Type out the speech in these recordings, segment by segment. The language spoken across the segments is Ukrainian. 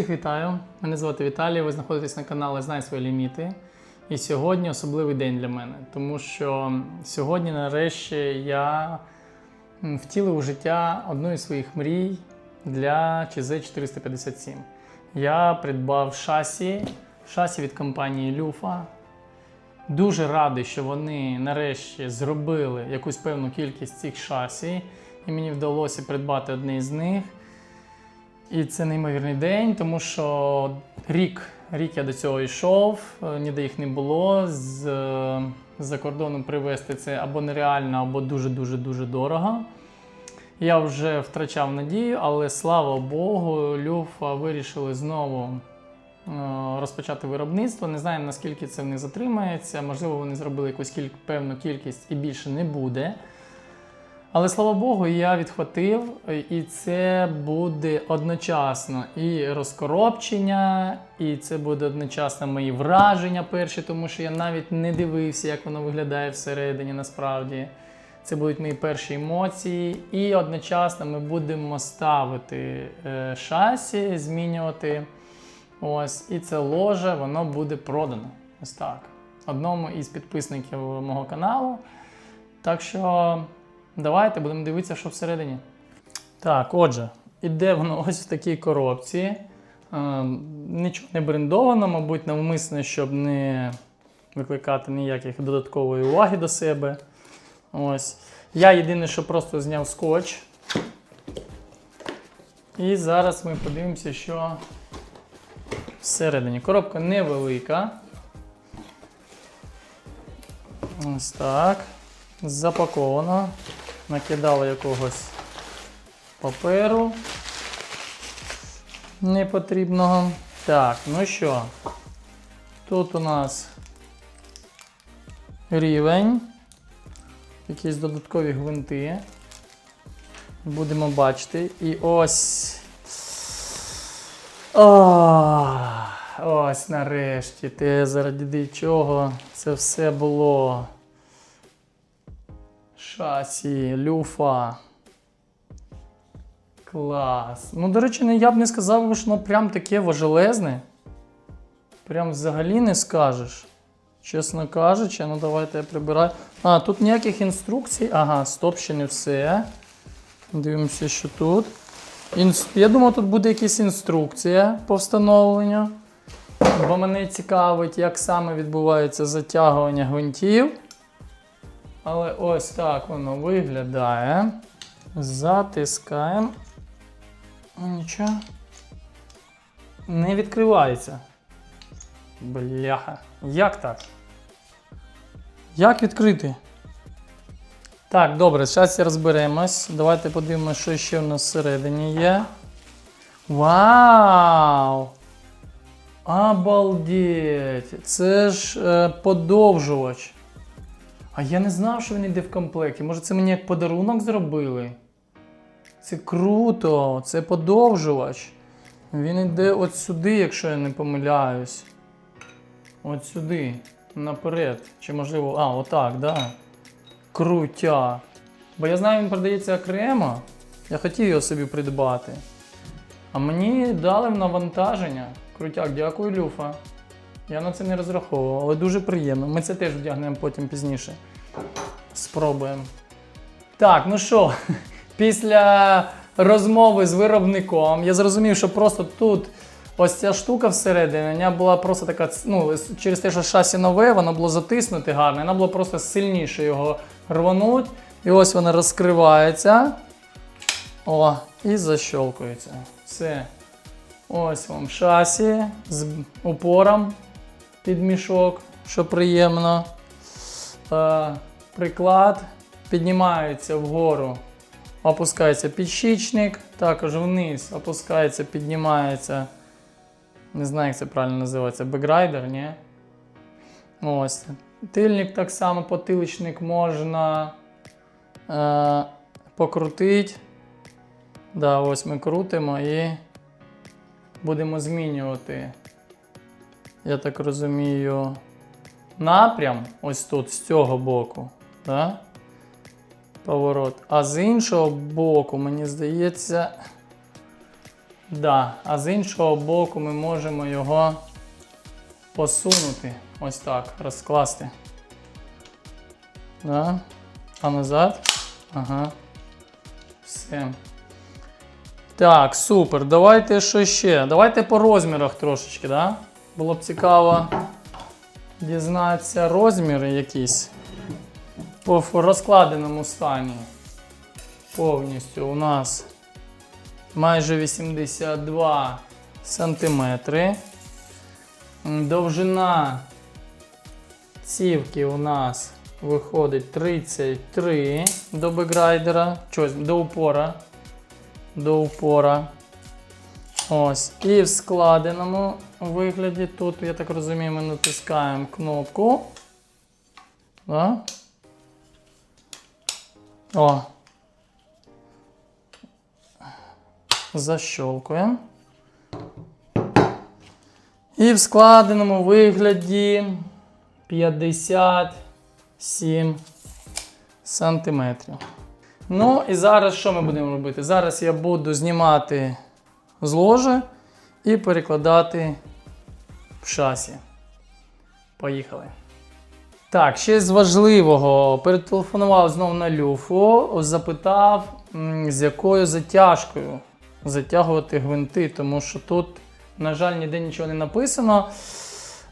вітаю! Мене звати Віталій. Ви знаходитесь на каналі Знай свої ліміти. І сьогодні особливий день для мене, тому що сьогодні, нарешті, я втілив у життя одну із своїх мрій для ЧЗ-457. Я придбав шасі, шасі від компанії Люфа. Дуже радий, що вони нарешті зробили якусь певну кількість цих шасі, і мені вдалося придбати одне з них. І це неймовірний день, тому що рік, рік я до цього йшов, е, ніде їх не було. З, е, з-за кордону привезти це або нереально, або дуже-дуже дуже дорого. Я вже втрачав надію, але слава Богу, Люфа вирішили знову е, розпочати виробництво. Не знаю, наскільки це в них затримається. Можливо, вони зробили якусь кіль... певну кількість і більше не буде. Але слава Богу, я відхватив, і це буде одночасно і розкоробчення, і це буде одночасно мої враження перші, тому що я навіть не дивився, як воно виглядає всередині насправді. Це будуть мої перші емоції. І одночасно ми будемо ставити е, шасі, змінювати. Ось, і це ложе, воно буде продано. Ось так. Одному із підписників мого каналу. Так що. Давайте будемо дивитися, що всередині. Так, отже, іде воно ось в такій коробці. Е, нічого не брендовано, мабуть, навмисно, щоб не викликати ніяких додаткової уваги до себе. Ось. Я єдине, що просто зняв скотч. І зараз ми подивимося, що всередині. Коробка невелика. Ось так. Запаковано. Накидали якогось паперу непотрібного. Так, ну що, тут у нас рівень, якісь додаткові гвинти. Будемо бачити. І ось. О, ось нарешті. Те, заради чого це все було. Шасі, люфа. Клас. Ну, до речі, я б не сказав, що воно прям таке важелезне. Прям взагалі не скажеш. Чесно кажучи, ну давайте я прибираю. А, тут ніяких інструкцій. Ага, стоп, ще не все. Дивимося, що тут. Інс... Я думав, тут буде якась інструкція по встановленню. Бо мене цікавить, як саме відбувається затягування гвинтів. Але ось так воно виглядає. Затискаємо. Нічого. Не відкривається. Бляха. Як так? Як відкрити? Так, добре, зараз розберемось. Давайте подивимося, що ще в нас всередині є. Вау! Обалдеть! Це ж е, подовжувач. А я не знав, що він йде в комплекті. Може, це мені як подарунок зробили? Це круто, це подовжувач. Він йде от сюди, якщо я не помиляюсь. От сюди, наперед. Чи можливо. А, отак, да. Крутя. Бо я знаю, він продається окремо. Я хотів його собі придбати. А мені дали в навантаження. Крутяк, дякую, Люфа. Я на це не розраховував, але дуже приємно. Ми це теж вдягнемо потім пізніше. Спробуємо. Так, ну що, після розмови з виробником я зрозумів, що просто тут ось ця штука всередині вона була просто така, ну, через те, що шасі нове, воно було затиснути гарно, вона було просто сильніше його рвануть. І ось вона розкривається. О, і защолкується. Все. Ось вам шасі з упором під мішок, що приємно. Приклад піднімається вгору, опускається підщічник, також вниз опускається, піднімається. Не знаю, як це правильно називається, бекграйдер, ні? Ось. Тильник так само, потиличник можна е, покрутити. Да, ось ми крутимо і будемо змінювати, я так розумію, напрям ось тут, з цього боку. Да? Поворот. А з іншого боку, мені здається, Да. А з іншого боку ми можемо його посунути. Ось так, розкласти. Да. А назад. Ага. Все. Так, супер. Давайте що ще? Давайте по розмірах трошечки, да? Було б цікаво дізнатися розміри якісь по розкладеному стані. Повністю у нас майже 82 сантиметри. Довжина цівки у нас виходить 33 до бекграйдера, чогось, до упора. До упора. Ось. І в складеному вигляді тут, я так розумію, ми натискаємо кнопку. Да? О. Защолкуємо. І в складеному вигляді 57 сантиметрів. Ну і зараз що ми будемо робити? Зараз я буду знімати з ложа і перекладати в шасі. Поїхали. Так, ще з важливого. Перетелефонував знову на люфу, запитав, з якою затяжкою затягувати гвинти, тому що тут, на жаль, ніде нічого не написано.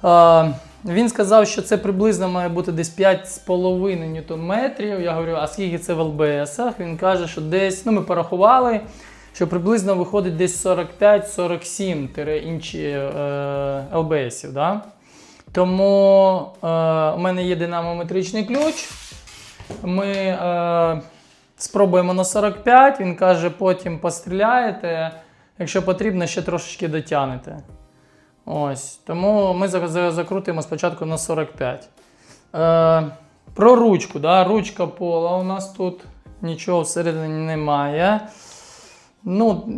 Е, він сказав, що це приблизно має бути десь 5,5 ньютон-метрів. Я говорю, а скільки це в ЛБСах? Він каже, що десь, ну ми порахували, що приблизно виходить десь 45-47 тире інші е, ЛБСів. Да? Тому е, у мене є динамометричний ключ. Ми е, спробуємо на 45. Він каже, потім постріляєте. Якщо потрібно, ще трошечки дотягнете. Ось. Тому ми за- за- закрутимо спочатку на 45. Е, про ручку. Да? Ручка пола у нас тут нічого всередині немає. Ну,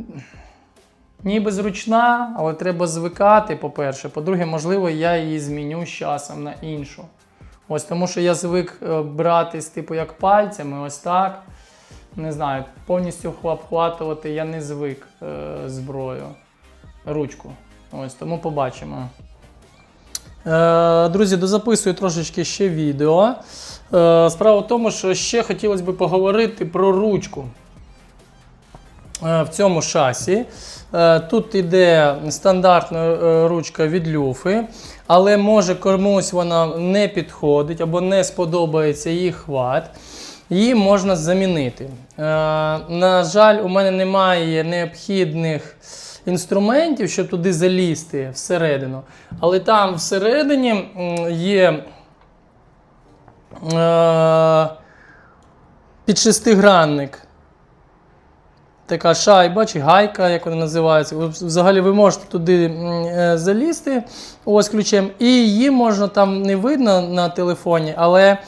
ніби зручна, але треба звикати, по-перше. По-друге, можливо, я її зміню з часом на іншу. Ось тому що я звик е, братись, типу, як пальцями, ось так. Не знаю, повністю обхватувати я не звик е, зброю, ручку. Ось тому побачимо. Е, друзі, дозаписую трошечки ще відео. Е, справа в тому, що ще хотілося б поговорити про ручку в цьому шасі. Е, Тут іде стандартна е, ручка від люфи, але може комусь вона не підходить або не сподобається її хват. Її можна замінити. Е, На жаль, у мене немає необхідних інструментів, щоб туди залізти всередину. Але там всередині є е, під шестигранник така шайба чи гайка, як вона називається. Взагалі ви можете туди е, залізти ось ключем, і її можна там не видно на телефоні, але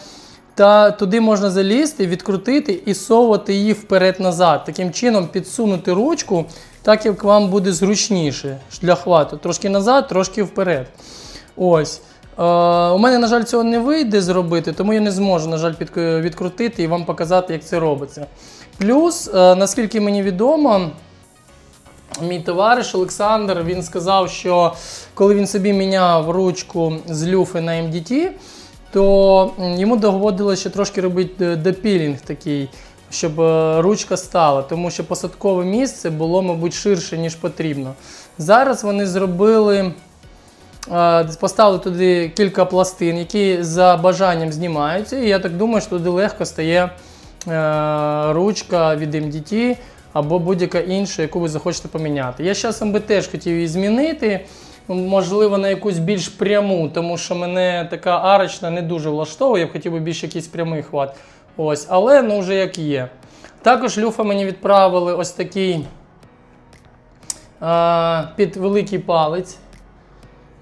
та туди можна залізти, відкрутити і совувати її вперед-назад. Таким чином підсунути ручку, так як вам буде зручніше для хвату. Трошки назад, трошки вперед. Ось. Е, у мене, на жаль, цього не вийде зробити, тому я не зможу, на жаль, відкрутити і вам показати, як це робиться. Плюс, е, наскільки мені відомо, мій товариш Олександр він сказав, що коли він собі міняв ручку з люфи на MDT, то йому доводилося ще трошки робити е, депілінг такий, щоб ручка стала, тому що посадкове місце було, мабуть, ширше, ніж потрібно. Зараз вони зробили. Поставили туди кілька пластин, які за бажанням знімаються. І я так думаю, що туди легко стає е, ручка від MDT або будь-яка інша, яку ви захочете поміняти. Я з часом би теж хотів її змінити, можливо, на якусь більш пряму, тому що мене така арочна не дуже влаштовує, я б хотів би більш якийсь прямий хват. Ось, але ну вже як є. Також люфа мені відправили ось такий е, під великий палець.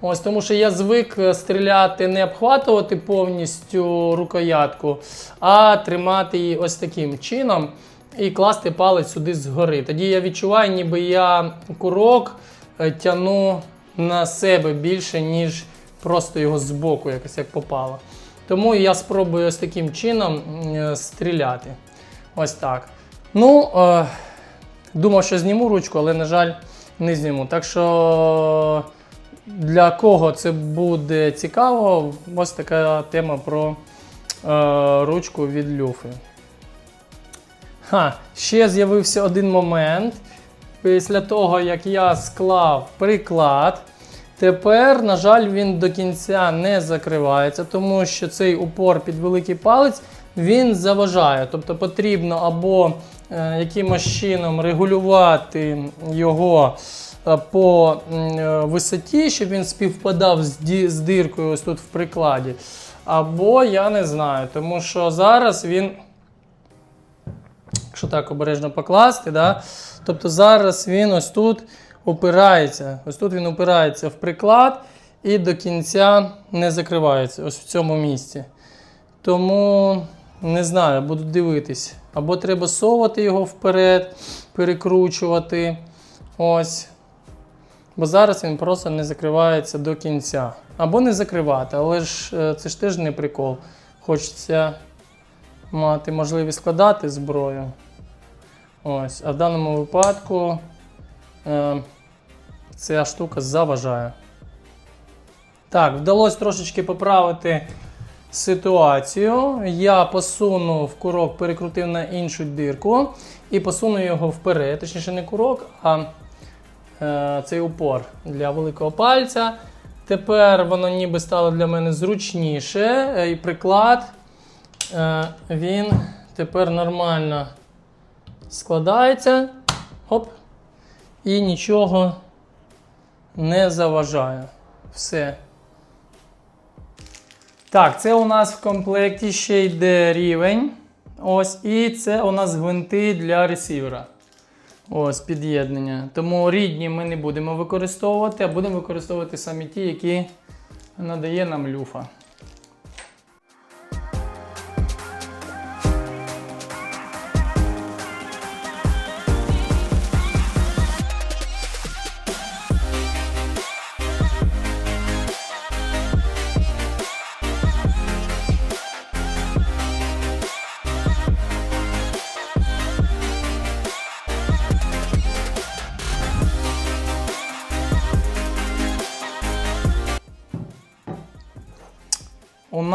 Ось тому що я звик е, стріляти, не обхватувати повністю рукоятку, а тримати її ось таким чином і класти палець сюди згори. Тоді я відчуваю, ніби я курок е, тяну на себе більше, ніж просто його збоку, якось як попало. Тому я спробую ось таким чином е, стріляти. Ось так. Ну, думав, що зніму ручку, але, на жаль, не зніму. Так що для кого це буде цікаво, ось така тема про е, ручку від люфи. Ха, ще з'явився один момент. Після того, як я склав приклад, тепер, на жаль, він до кінця не закривається, тому що цей упор під великий палець він заважає. Тобто потрібно або е, якимось чином регулювати його по е, висоті, щоб він співпадав з диркою ось тут в прикладі. Або я не знаю, тому що зараз він якщо так обережно покласти, да? тобто зараз він ось тут опирається. Ось тут він опирається в приклад і до кінця не закривається, ось в цьому місці. Тому не знаю, буду дивитись. Або треба совати його вперед, перекручувати. Ось. Бо зараз він просто не закривається до кінця. Або не закривати, але ж е, це ж теж не прикол. Хочеться мати можливість складати зброю. Ось. А в даному випадку е, ця штука заважає. Так, вдалося трошечки поправити ситуацію. Я посунув курок, перекрутив на іншу дирку і посунув його вперед. Точніше, не курок, а цей упор для великого пальця. Тепер воно ніби стало для мене зручніше. е, І приклад е, він тепер нормально складається. Хоп. І нічого не заважає. Все. Так, це у нас в комплекті ще йде рівень. Ось, і це у нас гвинти для ресівера. Ось під'єднання. Тому рідні ми не будемо використовувати, а будемо використовувати самі ті, які надає нам люфа.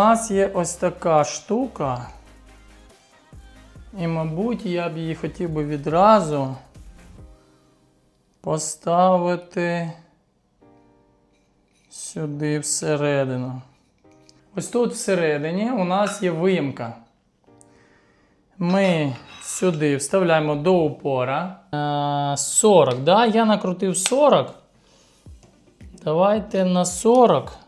Нас є ось така штука. І, мабуть, я б її хотів би відразу поставити сюди всередину. Ось тут всередині у нас є виїмка. Ми сюди вставляємо до упора. Е, 40, да? Я накрутив 40. Давайте на 40.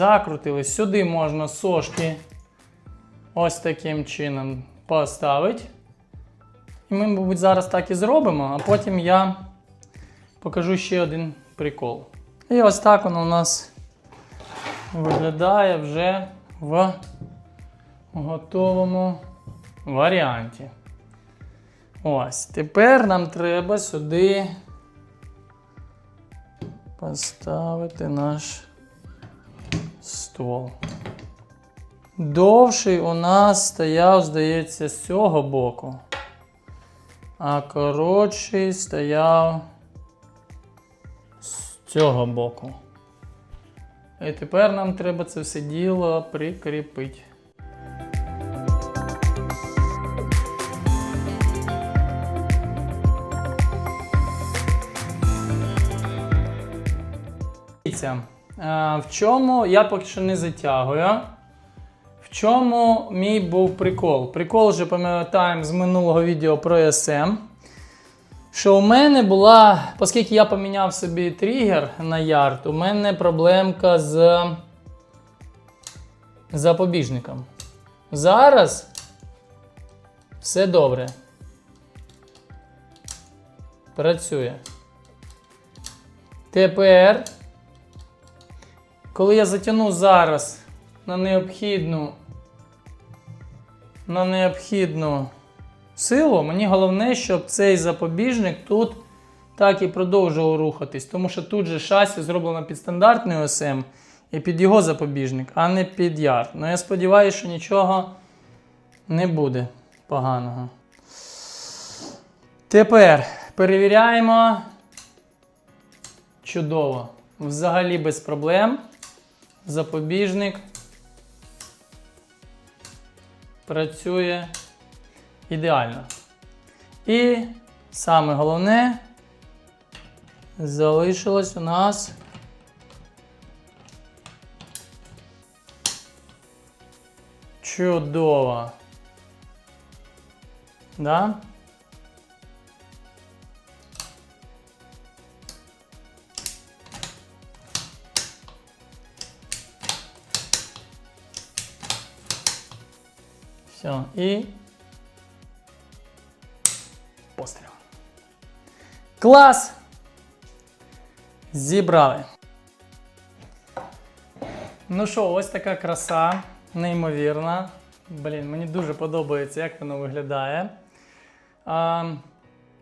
Закрутили. Сюди можна сошки ось таким чином поставити. І ми, мабуть, зараз так і зробимо, а потім я покажу ще один прикол. І ось так воно у нас виглядає вже в готовому варіанті. Ось. Тепер нам треба сюди поставити наш ствол. Довший у нас стояв, здається, з цього боку. А коротший стояв з цього боку. І тепер нам треба це все діло прикріпити. Дивіться, в чому я поки що не затягую. В чому мій був прикол? Прикол вже пам'ятаємо з минулого відео про SM. Що у мене була, оскільки я поміняв собі тригер на ярд, у мене проблемка з запобіжником. Зараз все добре. Працює. Тепер, коли я затягну зараз на необхідну на необхідну силу. Мені головне, щоб цей запобіжник тут так і продовжував рухатись, тому що тут же шасі зроблено під стандартний ОСМ і під його запобіжник, а не під ярд. Ну я сподіваюся, що нічого не буде поганого. Тепер перевіряємо. Чудово. Взагалі без проблем. Запобіжник працює ідеально. І саме головне залишилось у нас чудово. Да? Все, і постріл. Клас! Зібрали. Ну що, ось така краса, неймовірна. Блін, мені дуже подобається, як воно виглядає. А,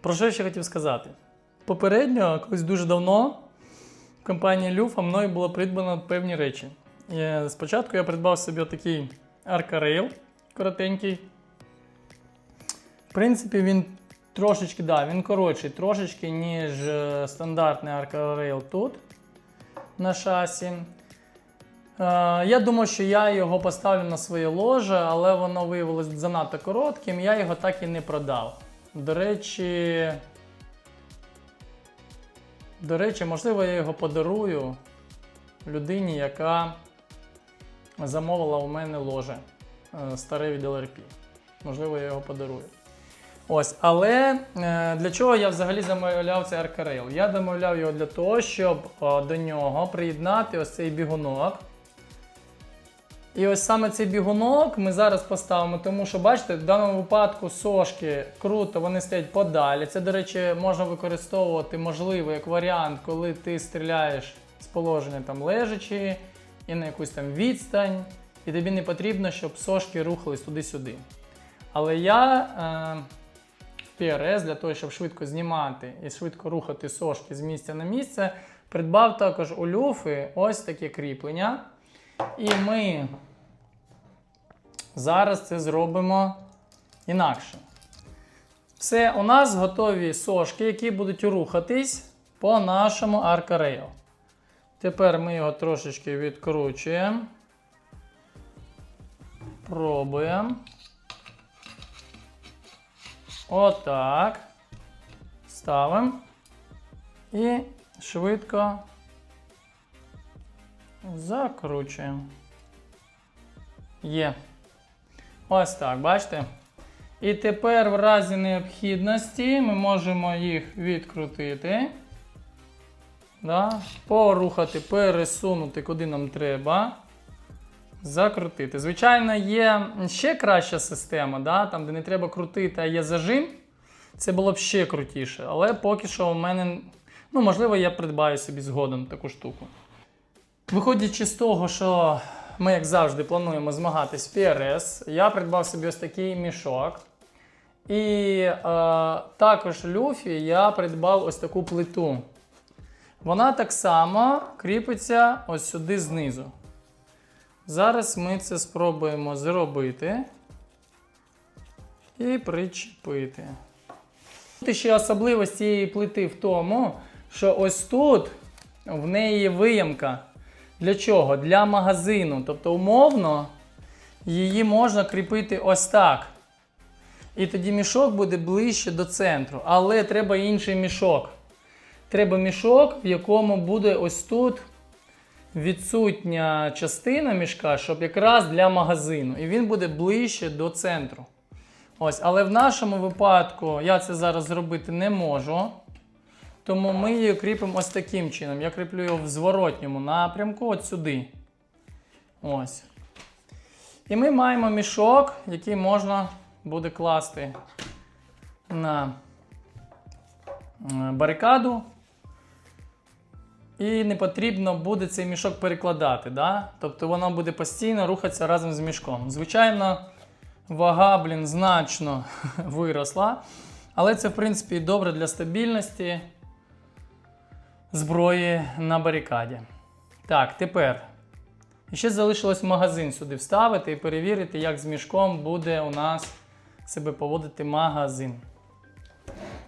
про що я ще хотів сказати? Попередньо, колись дуже давно, в компанії Люфа мною було придбано певні речі. І спочатку я придбав собі отакий аркарейл коротенький. В принципі, він трошечки, да, він коротший, трошечки, ніж е, стандартний аркарейл тут на шасі. Е, я думав, що я його поставлю на своє ложе, але воно виявилось занадто коротким, я його так і не продав. До речі, до речі, можливо, я його подарую людині, яка замовила у мене ложе е, старе від LRP. Можливо, я його подарую. Ось, але е, для чого я взагалі замовляв цей аркарейл? Я замовляв його для того, щоб до нього приєднати ось цей бігунок. І ось саме цей бігунок ми зараз поставимо, тому що, бачите, в даному випадку сошки круто, вони стоять подалі. Це, до речі, можна використовувати, можливо, як варіант, коли ти стріляєш з положення там лежачи і на якусь там відстань, і тобі не потрібно, щоб сошки рухались туди-сюди. Але я е, PRS для того, щоб швидко знімати і швидко рухати сошки з місця на місце, придбав також у люфи ось таке кріплення. І ми зараз це зробимо інакше. Все, у нас готові сошки, які будуть рухатись по нашому аркарейл. Тепер ми його трошечки відкручуємо. Пробуємо. Отак. Ставимо. І швидко закручуємо. Є. Ось так, бачите? І тепер в разі необхідності ми можемо їх відкрутити. Да? Порухати, пересунути, куди нам треба. Закрутити. Звичайно, є ще краща система, да? там, де не треба крутити, а є зажим. Це було б ще крутіше. Але поки що у мене, ну, можливо, я придбаю собі згодом таку штуку. Виходячи з того, що ми, як завжди, плануємо змагатись в PRS, я придбав собі ось такий мішок. І е, також люфі я придбав ось таку плиту. Вона так само кріпиться ось сюди знизу. Зараз ми це спробуємо зробити і причепити. Тут ще особливість цієї плити в тому, що ось тут в неї виямка. Для чого? Для магазину. Тобто, умовно, її можна кріпити ось так. І тоді мішок буде ближче до центру. Але треба інший мішок. Треба мішок, в якому буде ось тут відсутня частина мішка, щоб якраз для магазину. І він буде ближче до центру. Ось, Але в нашому випадку я це зараз зробити не можу. Тому ми її кріпимо ось таким чином. Я кріплю його в зворотньому напрямку, от сюди. Ось. І ми маємо мішок, який можна буде класти на барикаду. І не потрібно буде цей мішок перекладати. Да? Тобто воно буде постійно рухатися разом з мішком. Звичайно, вага, блін, значно виросла. Але це, в принципі, добре для стабільності зброї на барикаді. Так, тепер. Ще залишилось магазин сюди вставити і перевірити, як з мішком буде у нас себе поводити магазин.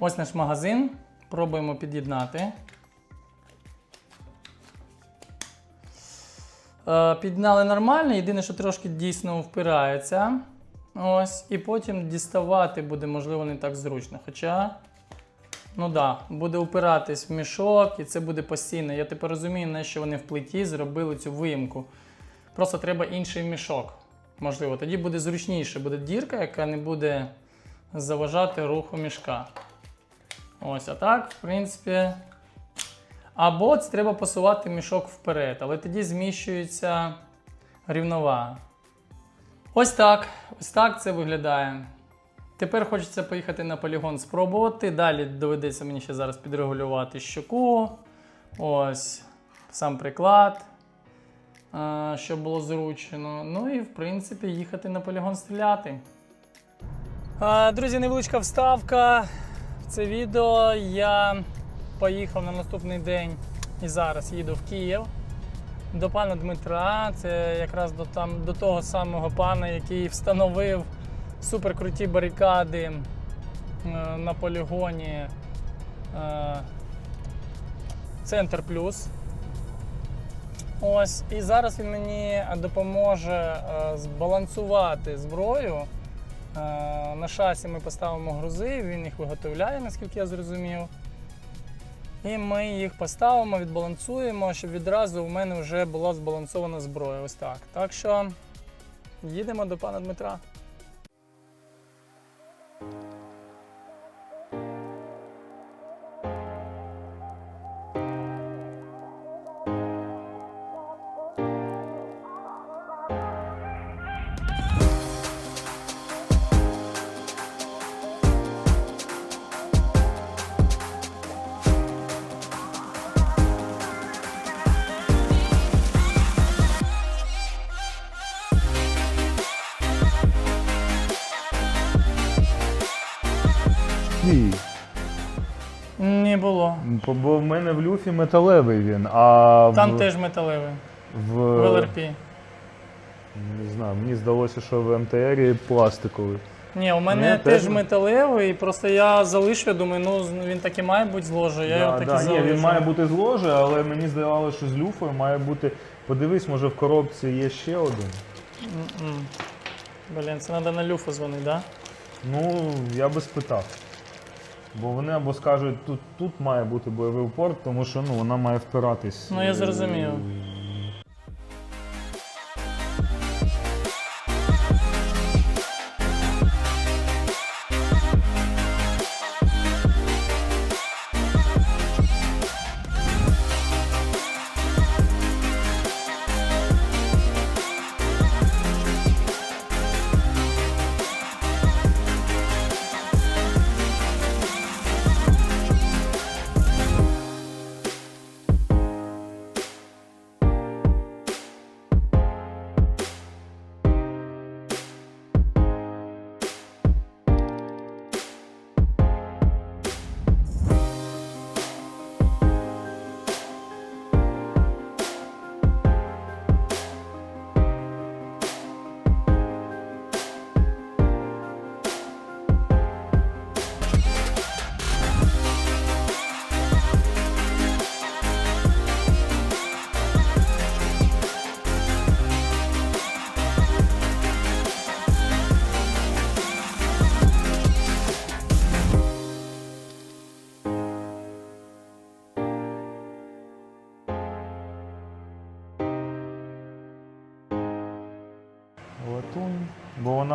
Ось наш магазин. Пробуємо під'єднати. Е, Під'єднали нормально, єдине, що трошки дійсно впирається. Ось, і потім діставати буде, можливо, не так зручно. Хоча, ну да, буде упиратись в мішок, і це буде постійно. Я тепер розумію, на що вони в плиті зробили цю виїмку. Просто треба інший мішок. Можливо, тоді буде зручніше, буде дірка, яка не буде заважати руху мішка. Ось, а так, в принципі. Або треба посувати мішок вперед, але тоді зміщується рівновага. Ось так. Ось так це виглядає. Тепер хочеться поїхати на полігон спробувати. Далі доведеться мені ще зараз підрегулювати щоку. Ось сам приклад, е, щоб було зручно. Ну і в принципі їхати на полігон стріляти. Е, Друзі, невеличка вставка. в Це відео я поїхав на наступний день і зараз їду в Київ до пана Дмитра. Це якраз до, там, до того самого пана, який встановив суперкруті барикади е, на полігоні е, Центр Плюс. Ось, і зараз він мені допоможе е, збалансувати зброю. На шасі ми поставимо грузи, він їх виготовляє, наскільки я зрозумів. І ми їх поставимо, відбалансуємо, щоб відразу у мене вже була збалансована зброя. Ось так. Так що їдемо до пана Дмитра. Ні. Не було. Бо в мене в люфі металевий він, а Там в, теж металевий. в, В ЛРП. не знаю, мені здалося, що в МТРі пластиковий. Ні, у мене Ні, теж металевий, просто я залишив, я думаю, ну він так і має бути з ложі, я його так і Ні, він має бути з але мені здавалося, що з люфою має бути. Подивись, може в коробці є ще один. Блін, це треба на люфу дзвонити, да? Ну, я би спитав. Бо вони або скажуть, тут, тут має бути бойовий упор, тому що ну, вона має впиратись. Ну, я е, зрозумів.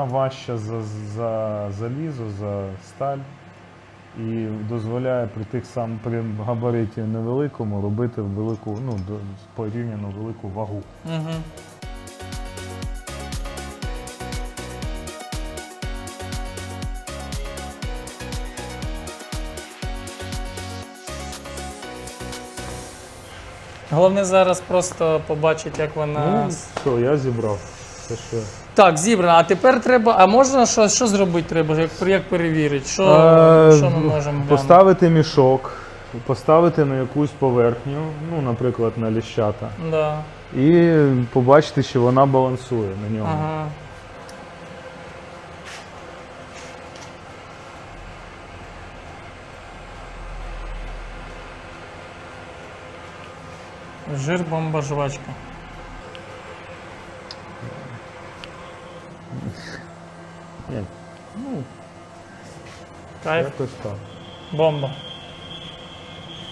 Важча за, за залізо, за сталь і дозволяє при тих сам при габариті невеликому робити велику, ну, порівняно велику вагу. Угу. Головне зараз просто побачити, як вона. Ну, все, я зібрав. Це ще Так, зібрано. А тепер треба. А можна що, що зробити треба? Як, як перевірити? Що, Е, що ми можемо глянути? Поставити мішок, поставити на якусь поверхню, ну, наприклад, на ліщата, Да. і побачити, що вона балансує на ньому. Ага. Жир бомба жвачка. Кайф. якось так. Бомба.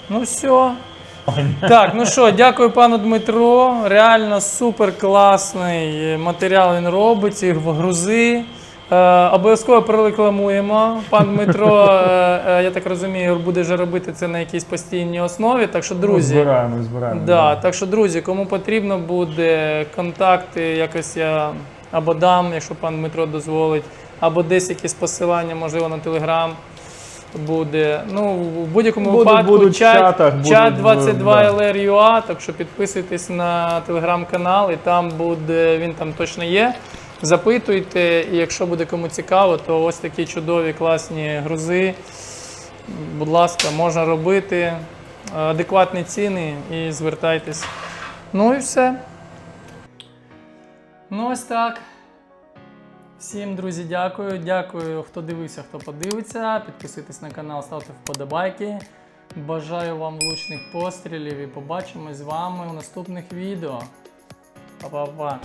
Ну все. Так, ну що, дякую пану Дмитро. Реально супер класний матеріал він робить, ці грузи. Е, обов'язково прорекламуємо. Пан Дмитро, е, е, я так розумію, буде вже робити це на якійсь постійній основі. Так що, Ну, друзі, збираємо, збираємо. Да, так що, друзі, кому потрібно буде контакти, якось я або дам, якщо пан Дмитро дозволить, або десь якісь посилання, можливо, на телеграм буде. Ну, в будь-якому Будуть- випадку будуть в чат, чатах, будуть, чат да. 22 LR.ua, так що підписуйтесь на телеграм-канал, і там буде, він там точно є. Запитуйте, і якщо буде кому цікаво, то ось такі чудові класні грузи. Будь ласка, можна робити е, адекватні ціни і звертайтесь. Ну і все. Ну ось так. Всім, друзі, дякую. Дякую, хто дивився, хто подивиться. Підписуйтесь на канал, ставте вподобайки. Бажаю вам влучних пострілів і побачимось з вами у наступних відео. Па-па-па.